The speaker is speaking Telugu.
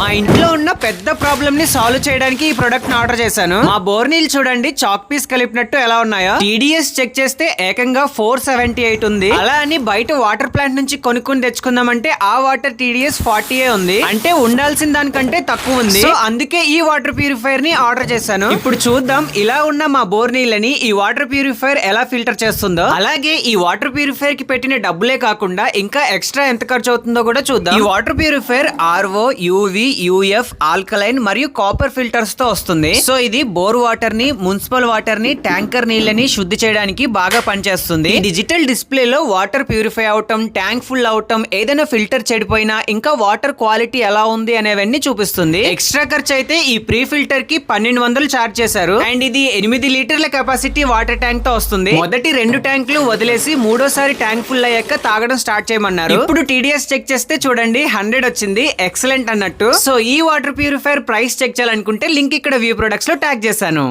మా ఇంట్లో ఉన్న పెద్ద ప్రాబ్లమ్ని సాల్వ్ చేయడానికి ఈ ప్రొడక్ట్ని ఆర్డర్ చేశాను. మా బోర్ నీళ్ళు చూడండి చాక్ పీస్ కలిపినట్టు ఎలా ఉన్నాయో. టీడీఎస్ చెక్ చేస్తే ఏకంగా ఫోర్ సెవెంటీ ఎయిట్ ఉంది. అలా అని బయట వాటర్ ప్లాంట్ నుంచి కొనుక్కొని తెచ్చుకుందామంటే ఆ వాటర్ టీడీఎస్ ఫార్టీ ఉంది. అంటే ఉండాల్సిన దానికంటే తక్కువ ఉంది. సో అందుకే ఈ వాటర్ ప్యూరిఫైర్ని ఆర్డర్ చేశాను. ఇప్పుడు చూద్దాం ఇలా ఉన్న మా బోర్ నీళ్ళని ఈ వాటర్ ప్యూరిఫైర్ ఎలా ఫిల్టర్ చేస్తుందో. అలాగే ఈ వాటర్ ప్యూరిఫైర్కి పెట్టిన డబ్బులే కాకుండా ఇంకా ఎక్స్ట్రా ఎంత ఖర్చు అవుతుందో కూడా చూద్దాం. ఈ water purifier RO UV UF alkaline మరియు కాపర్ ఫిల్టర్స్తో వస్తుంది. సో ఇది బోర్ వాటర్ని మున్సిపల్ వాటర్ని ట్యాంకర్ నీళ్ళని శుద్ధి చేయడానికి బాగా పనిచేస్తుంది. డిజిటల్ డిస్ప్లే లో వాటర్ ప్యూరిఫై అవటం ట్యాంక్ ఫుల్ అవటం ఏదైనా ఫిల్టర్ చెడిపోయినా ఇంకా వాటర్ క్వాలిటీ ఎలా ఉంది అనేవన్నీ చూపిస్తుంది. ఎక్స్ట్రా ఖర్చు అయితే ఈ ప్రీ ఫిల్టర్కి పన్నెండు వందలు చార్జ్ చేశారు. అండ్ ఇది ఎనిమిది లీటర్ల కెపాసిటీ వాటర్ ట్యాంక్తో వస్తుంది. మొదటి రెండు ట్యాంకులు వదిలేసి మూడోసారి ట్యాంక్ ఫుల్ అయ్యాక తాగడం స్టార్ట్ చేయమన్నారు. ఇప్పుడు టీడీఎస్ చెక్ చేస్తే చూడండి హండ్రెడ్ వచ్చింది. ఎక్సలెంట్ అన్నట్టు. సో ఈ వాటర్ ప్యూరిఫైయర్ ప్రైస్ చెక్ చేయాలనుకుంటే లింక్ ఇక్కడ వ్యూ ప్రొడక్ట్స్లో ట్యాగ్ చేశాను.